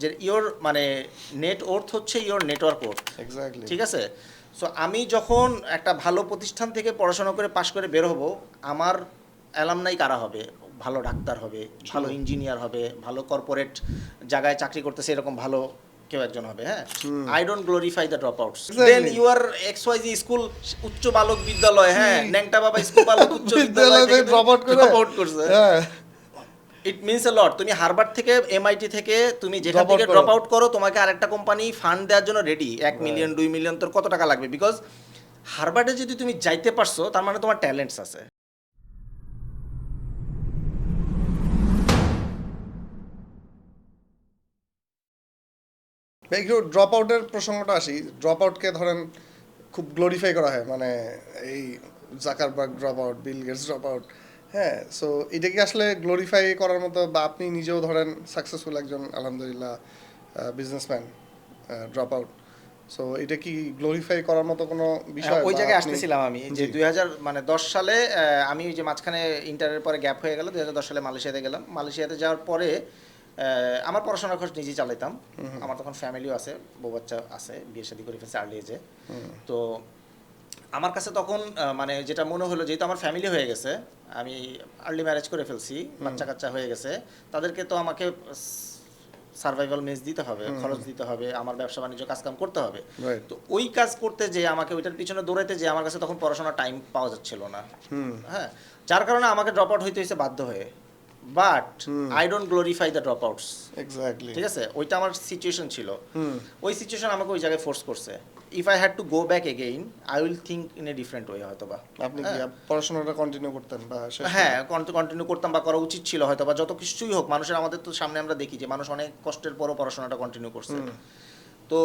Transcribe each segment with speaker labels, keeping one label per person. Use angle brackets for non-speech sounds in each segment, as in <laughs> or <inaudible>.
Speaker 1: যে ইওর মানে net worth হচ্ছে ইওর নেটওয়ার্ক ওর্থ
Speaker 2: এক্স্যাক্টলি
Speaker 1: ঠিক আছে? সো আমি যখন একটা ভালো প্রতিষ্ঠান থেকে পড়াশোনা করে পাশ করে বের হব আমার অ্যালামনাই কারা হবে? ভালো ডাক্তার হবে ভালো ইঞ্জিনিয়ার হবে ভালো কর্পোরেট জায়গায় চাকরি করতেছে এরকম ভালো কেউ একজন হবে হ্যাঁ? I don't glorify the dropouts then you are X Y Z school উচ্চ বালক বিদ্যালয় হ্যাঁ? ন্যাংটা বাবা স্কুল বালক উচ্চ <laughs> বিদ্যালয়
Speaker 2: বিদ্যালয় ড্রপ আউট করে
Speaker 1: ড্রপ আউট করছে।
Speaker 2: হ্যাঁ।
Speaker 1: ইট মিনস এ লট তুমি হারবার্ড থেকে এমআইটি থেকে তুমি যেখান থেকে ড্রপ আউট করো তোমাকে আরেকটা কোম্পানি ফান্ড দেওয়ার জন্য রেডি এক মিলিয়ন দুই মিলিয়ন তোর কত টাকা লাগবে? বিকজ হারবার্ডে যদি তুমি যাইতে পারছ তার মানে তোমার ট্যালেন্টস আছে।
Speaker 2: একটু ড্রপ আউটের প্রসঙ্গটা আসি। ড্রপ আউটকে ধরেন খুব গ্লোরিফাই করা হয়। মানে এই Zuckerberg dropout Bill Gates dropout হ্যাঁ সো এটা কি আসলে গ্লোরিফাই করার মতো বা আপনি নিজেও ধরেন সাকসেসফুল একজন আলহামদুলিল্লাহ বিজনেসম্যান ড্রপ আউট সো এটা কি গ্লোরিফাই করার মতো কোনো বিষয়
Speaker 1: হ্যাঁ, ওই জায়গায় আসতেছিলাম আমি যে দুই হাজার মানে দশ সালে আমি ওই যে মাঝখানে ইন্টারের পরে গ্যাপ হয়ে গেল দুই হাজার দশ সালে মালয়েশিয়াতে গেলাম। মালয়েশিয়াতে যাওয়ার পরে আমার পড়াশোনার খরচ নিজেই চালাইতাম। আমার তখন ফ্যামিলিও আছে বউ বাচ্চা আছে বিয়ে শাদী করে ফেলছে আর্লি এজে তো আমার কাছে তখন মানে যেটা মনে হলো যেহেতু আমার ফ্যামিলি হয়ে গেছে আমি আর্লি ম্যারেজ করে ফেলছি বাচ্চা কাচ্চা হয়ে গেছে তাদেরকে তো আমাকে সার্ভাইভাল মেজ দিতে হবে খরচ দিতে হবে আমার ব্যবসা বাণিজ্য কাজকাম করতে হবে। তো ওই কাজ করতে যে আমাকে ওইটার পিছনে দৌড়াইতে যে আমার কাছে তখন পড়াশোনার টাইম পাওয়া যাচ্ছিল না। হ্যাঁ যার কারণে আমাকে ড্রপ আউট হইতে হয়েছে বাধ্য হয়ে। But I don't glorify the dropouts
Speaker 2: exactly
Speaker 1: ঠিক আছে? ওইটা আমার সিচুয়েশন ছিল। ওই সিচুয়েশন আমাকে ওই জায়গায় ফোর্স করছে। If I had to go back again I will think in a different way হয়তো বা
Speaker 2: আপনি কি পড়াশোনাটা কন্টিনিউ করতেন বা
Speaker 1: হ্যাঁ কন্টিনিউ করতাম বা করা উচিত ছিল হয়তো বা যত কিছুই হোক মানুষের আমাদের তো সামনে আমরা দেখি যে মানুষ অনেক কষ্টের পরও পড়াশোনাটা কন্টিনিউ করছে। তো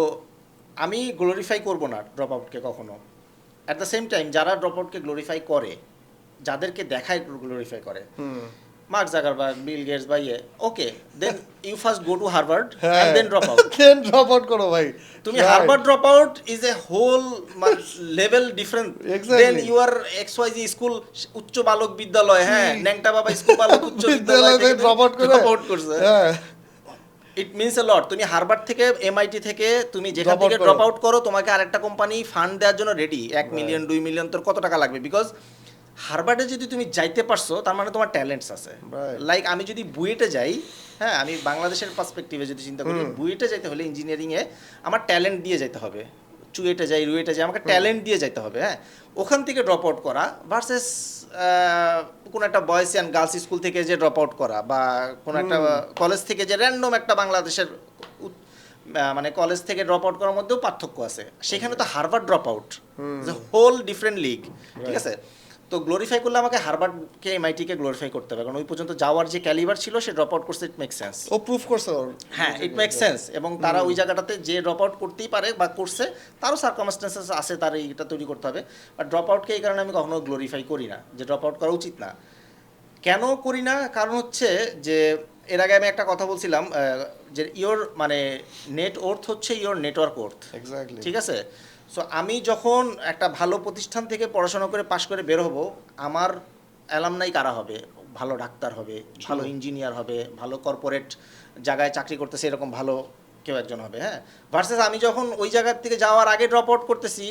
Speaker 1: আমি গ্লোরিফাই করব না ড্রপ আউটকে কখনো। অ্যাট দ্য সেম টাইম যারা ড্রপ আউটকে গ্লোরিফাই করে যাদেরকে দেখায় গ্লোরিফাই করে। মার্ক জাগারবার্গ বিল গেটস বা ইয়ে okay then you first go to Harvard then dropout
Speaker 2: then dropout করো ভাই।
Speaker 1: তুমি. Harvard dropout is a whole level different. Then you are X Y Z school উচ্চ বালক বিদ্যালয় হ্যাঁ ন্যাংটা বাবা স্কুল বালক উচ্চ <laughs> বিদ্যালয়
Speaker 2: থেকে ড্রপ আউট করে।
Speaker 1: ড্রপ আউট করছে। ইট মিনস এ লট তুমি হার্ভার্ড থেকে এমআইটি থেকে তুমি যেখান থেকে। ড্রপ আউট করো তোমাকে আরেকটা কোম্পানি ফান্ড দেওয়ার জন্য রেডি এক মিলিয়ন দুই মিলিয়ন তোর কত টাকা লাগবে? বিকজ হার্ভার্ডে যদি তুমি যাইতে পারছ তার মানে তোমার ট্যালেন্টস আছে। লাইক আমি যদি বুয়েটে যাই হ্যাঁ আমি বাংলাদেশের পার্সপেক্টিভে যদি চিন্তা করি বুয়েটে যাইতে হলে ইঞ্জিনিয়ারিংয়ে আমার ট্যালেন্ট দিয়ে যেতে হবে। চুয়েটে যাই রুয়েটে যাই আমাকে ট্যালেন্ট দিয়ে যেতে হবে হ্যাঁ। ওখান থেকে ড্রপ আউট করা ভার্সেস কোনো একটা বয়েজ অ্যান্ড গার্লস স্কুল থেকে যে ড্রপ আউট করা বা কোনো একটা কলেজ থেকে যে র্যান্ডম একটা বাংলাদেশের মানে কলেজ থেকে ড্রপ আউট করার মধ্যেও পার্থক্য আছে। সেখানে তো Harvard dropout whole different league ঠিক আছে? তো গ্লোরিফাই করলে আমাকে হারবার্ডকে এমআইটিকে গ্লোরিফাই করতে হবে। কারণ ওই পর্যন্ত যাওয়ার যে ক্যালিবার ছিল সে ড্রপ আউট করছে ইট মেক সেন্স
Speaker 2: ও প্রুফ করছে
Speaker 1: হ্যাঁ ইট মেক সেন্স এবং তারা ওই জায়গাটাতে যে ড্রপ আউট করতেই পারে বা করছে তারও সার্কামস্টেন্সেস আছে তার এইটা তৈরি করতে হবে। বা ড্রপ আউটকে এই কারণে আমি কখনো গ্লোরিফাই করি না। যে ড্রপ আউট করা উচিত না। কেন করি না? কারণ হচ্ছে যে এর আগে আমি একটা কথা বলছিলাম যে ইওর মানে নেট ওর্থ হচ্ছে ইওর নেটওয়ার্ক ওর্থ
Speaker 2: এক্স্যাক্টলি
Speaker 1: ঠিক আছে? সো আমি যখন একটা ভালো প্রতিষ্ঠান থেকে পড়াশোনা করে পাশ করে বের হব আমার অ্যালামনাই কারা হবে? ভালো ডাক্তার হবে ভালো ইঞ্জিনিয়ার হবে ভালো কর্পোরেট জায়গায় চাকরি করতেছে এরকম ভালো কেউ একজন হবে হ্যাঁ? ভার্সেস আমি যখন ওই জায়গার থেকে যাওয়ার আগে ড্রপ আউট করতেছি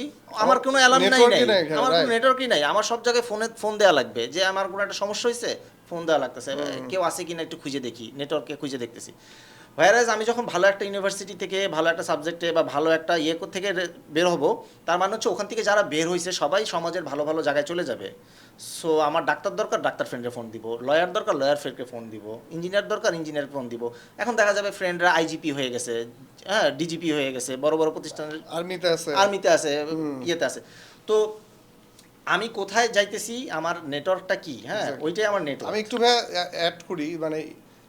Speaker 1: আমার কোনো অ্যালামনাই নাই। আমার কোনো নেটওয়ার্কই নাই। আমার সব জায়গায় ফোনে ফোন দেওয়া লাগবে। যে আমার কোনো একটা সমস্যা হয়েছে ফোন দেওয়া লাগতেছে কেউ আছে কিনা একটু খুঁজে দেখি নেটওয়ার্কে খুঁজে দেখতেছি। ভাইরাস আমি যখন ভালো একটা ইউনিভার্সিটি থেকে ভালো একটা সাবজেক্টে বা ভালো একটা ইয়ে থেকে বের হব তার মানে হচ্ছে ওখান থেকে যারা বের হয়েছে সবাই সমাজের ভালো ভালো জায়গায় চলে যাবে। সো আমার ডাক্তার দরকার ডাক্তার ফ্রেন্ডে ফোন দিব। লয়ার দরকার লয়ার ফ্রেন্ডকে ফোন দিব। ইঞ্জিনিয়ার দরকার ইঞ্জিনিয়ার ফোন দিব। এখন দেখা যাবে ফ্রেন্ডরা আইজিপি হয়ে গেছে হ্যাঁ ডিজিপি হয়ে গেছে বড় বড় প্রতিষ্ঠানের
Speaker 2: আর্মিতে আছে।
Speaker 1: আর্মিতে আছে ইয়েতে আছে। তো আমি কোথায় যাইতেছি আমার নেটওয়ার্কটা কি? হ্যাঁ ওইটাই আমার নেটওয়ার্ক
Speaker 2: আমি একটু অ্যাড করি মানে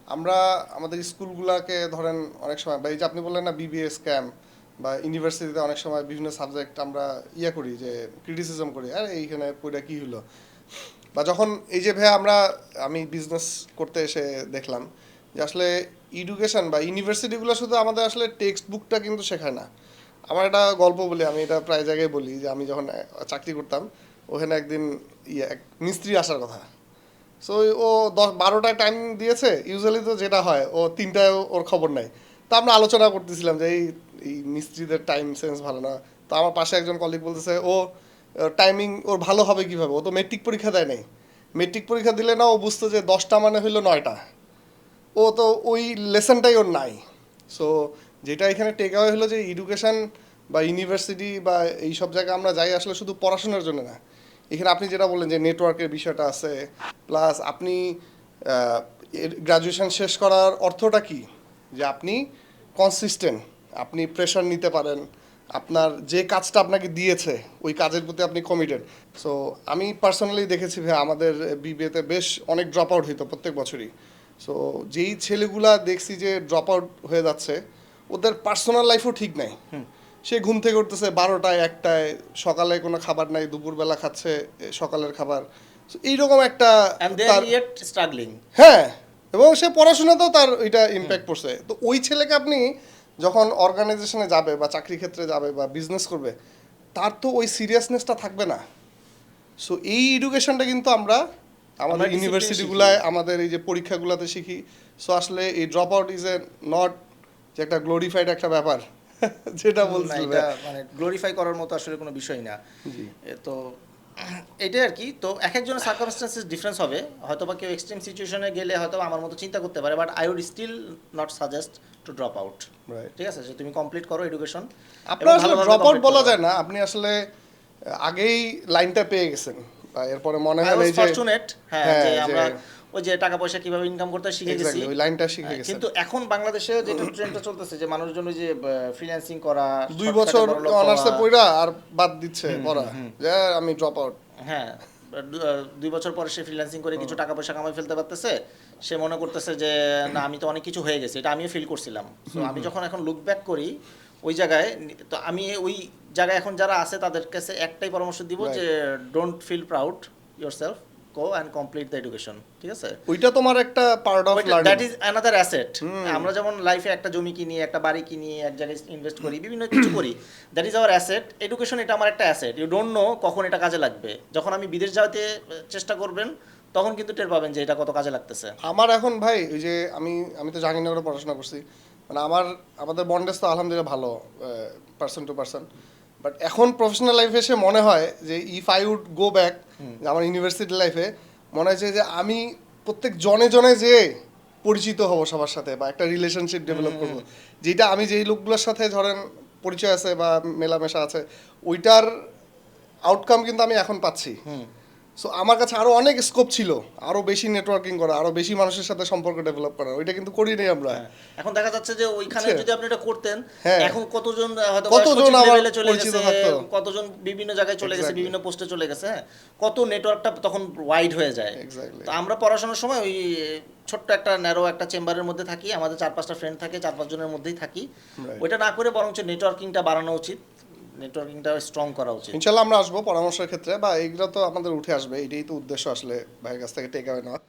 Speaker 2: আমরা আমাদের স্কুলগুলোকে ধরেন অনেক সময় বা এই যে আপনি বললেন না বিবিএস ক্যাম্প বা ইউনিভার্সিটিতে অনেক সময় বিভিন্ন সাবজেক্ট আমরা ইয়ে করি যে ক্রিটিসিজম করি আর এইখানে পড়া কি হলো বা যখন এই যে ভাই আমরা আমি বিজনেস করতে এসে দেখলাম যে আসলে এডুকেশন বা ইউনিভার্সিটিগুলো শুধু আমাদের আসলে টেক্সট বুকটা কিন্তু শেখায় না। আমার একটা গল্প বলি আমি এটা প্রায় জায়গায় বলি যে আমি যখন চাকরি করতাম ওখানে একদিন ইয়ে এক মিস্ত্রি আসার কথা। সো ও দশ, বারোটায় টাইম দিয়েছে। ইউজুয়ালি তো যেটা হয়, ও তিনটায় ওর খবর নাই। তো আমরা আলোচনা করতেছিলাম যে, এই এই মিস্ত্রিদের টাইম সেন্স ভালো না। তো আমার পাশে একজন কলিগ বলতেছে, ও টাইমিং ওর ভালো হবে কীভাবে? ও তো মেট্রিক পরীক্ষা দেয় নাই। মেট্রিক পরীক্ষা দিলে না ও বুঝতো যে দশটা মানে হইল নয়টা। ও তো ওই লেসনটাই ওর নাই। সো যেটা এখানে টেক হলো যে এডুকেশন বা ইউনিভার্সিটি বা এই সব জায়গায় আমরা যাই আসলে শুধু পড়াশোনার জন্য না। এখানে আপনি যেটা বললেন যে নেটওয়ার্কের বিষয়টা আছে প্লাস আপনি গ্রাজুয়েশন শেষ করার অর্থটা কি? যে আপনি কনসিস্টেন্ট আপনি প্রেশার নিতে পারেন, আপনার যে কাজটা আপনাকে দিয়েছে, ওই কাজের প্রতি আপনি কমিটেড সো আমি পার্সোনালি দেখেছি ভাই আমাদের বিবিএতে বেশ অনেক ড্রপ আউট হইতো প্রত্যেক বছরই। সো যেই ছেলেগুলা দেখছি যে ড্রপ আউট হয়ে যাচ্ছে, ওদের পার্সোনাল লাইফও ঠিক নাই। সে ঘুম থেকে উঠতেছে বারোটায় একটায় সকালে কোনো খাবার নাই দুপুরবেলা খাচ্ছে সকালের খাবার। এইরকম একটা
Speaker 1: স্ট্রাগলিং
Speaker 2: হ্যাঁ এবং সে পড়াশোনাতেও তার ওইটা ইম্প্যাক্ট পড়ছে। তো ওই ছেলেকে আপনি যখন অর্গানাইজেশনে যাবে বা চাকরি ক্ষেত্রে যাবে বা বিজনেস করবে তার তো ওই সিরিয়াসনেসটা থাকবে না। সো এই এডুকেশনটা কিন্তু আমরা আমাদের ইউনিভার্সিটিগুলায় আমাদের এই যে পরীক্ষাগুলোতে শিখি। সো আসলে এই drop out is a not যে একটা গ্লোরিফাইড একটা ব্যাপার। <laughs> যেটা
Speaker 1: এটা মানে গ্লোরিফাই করার মতো আসলে কোনো বিষয় না। তো এটাই আর কি। তো এক একজনের সার্কামস্টেন্সেস ডিফারেন্স হবে। হয়তো বা কেউ এক্সট্রিম সিচুয়েশনে গেলে হয়তো আমার মতো চিন্তা করতে পারে but I would still not suggest to dropout. ঠিক আছে? তুমি কমপ্লিট করো এডুকেশন
Speaker 2: আপনার আসলে ড্রপ আউট বলা যায় না। আপনি আসলে আগেই লাইনটা পেয়ে গেছেন। এরপরে মনে হয় যে
Speaker 1: ফরচুনেট হ্যাঁ
Speaker 2: হ্যাঁ,
Speaker 1: যে- আমরা ওই যে টাকা পয়সা কীভাবে ইনকাম করতে হয় শিখে গেছি।
Speaker 2: ওই লাইনটা শিখে
Speaker 1: হ্যাঁ,
Speaker 2: গেছেন।
Speaker 1: কিন্তু এখন বাংলাদেশে যেটা ট্রেন্ডটা চলতেছে যে মানুষজন ওই যে ফ্রিল্যান্সিং করা
Speaker 2: দুই বছর অনার্সে পড়া আর বাদ দিচ্ছে পড়া। যে আমি ড্রপ আউট
Speaker 1: হ্যাঁ দুই বছর পরে সে ফ্রিল্যান্সিং করে কিছু টাকা পয়সা কামাই ফেলতে পারতেছে সে মনে করতেছে যে না আমি তো অনেক কিছু হয়ে গেছি এটা আমিও ফিল করছিলাম। তো আমি যখন এখন লুক ব্যাক করি ওই জায়গায় তো আমি ওই জায়গায় এখন যারা আছে তাদের কাছে একটাই পরামর্শ দিব যে don't feel proud yourself go and complete the education ঠিক আছে?
Speaker 2: ওইটা তোমার একটা part of
Speaker 1: that is another asset আমরা যেমন লাইফে একটা জমি কিনি একটা বাড়ি কিনি এক জায়গায় ইনভেস্ট করি বিভিন্ন কিছু করি that is our asset education এটা আমার একটা অ্যাসেট ইউ ডোন্ট নো কখন এটা কাজে লাগবে। যখন আমি বিদেশ যাওয়াতে চেষ্টা করবেন তখন কিন্তু টের পাবেন যে এটা কত কাজে লাগতেছে।
Speaker 2: আমার এখন ভাই ওই যে আমি আমি তো জাহাঙ্গীরনগরে পড়াশোনা করছি মানে আমার আমাদের বন্ডেজ তো আলহামদুলিল্লাহ ভালো পার্সন টু পার্সন বাট এখন প্রফেশনাল লাইফে এসে মনে হয় যে if I would go back আমার ইউনিভার্সিটি লাইফে মনে হয়েছে যে আমি প্রত্যেক জনে জনে যে পরিচিত হব সবার সাথে বা একটা রিলেশনশিপ ডেভেলপ করব যেটা আমি যেই লোকগুলোর সাথে ধরেন পরিচয় আছে বা মেলামেশা আছে ওইটার আউটকাম কিন্তু আমি এখন পাচ্ছি। সো আমার কাছে আরও অনেক স্কোপ ছিল আরও বেশি নেটওয়ার্কিং করা আরও বেশি মানুষের সাথে সম্পর্ক ডেভেলপ করা ওইটা কিন্তু করি নাই আমরা
Speaker 1: এখন দেখা যাচ্ছে যে ওইখানে যদি আপনি এটা করতেন
Speaker 2: হ্যাঁ।
Speaker 1: এখন কতজন হয়তো
Speaker 2: কতজন
Speaker 1: লেভেলে চলে গেছে কতজন বিভিন্ন জায়গায় চলে গেছে বিভিন্ন পোস্টে চলে গেছে হ্যাঁ কত নেটওয়ার্কটা তখন ওয়াইড হয়ে যায়। তো আমরা পড়াশোনার সময় ওই ছোট্ট একটা ন্যারো একটা চেম্বারের মধ্যে থাকি আমাদের চার পাঁচটা ফ্রেন্ড থাকে চার পাঁচ জনের মধ্যেই থাকি। ওইটা না করে বরঞ্চ নেটওয়ার্কিংটা বাড়ানো উচিত। নেটওয়ার্কিংটা স্ট্রং করা উচিত।
Speaker 2: ইনশাল্লাহ আমরা আসব পরামর্শের ক্ষেত্রে, বা এইগুলো তো আমাদের উঠে আসবে, এটাই তো উদ্দেশ্য আসলে ভাইয়ের কাছ থেকে টেক অ্যাওয়ে নেওয়া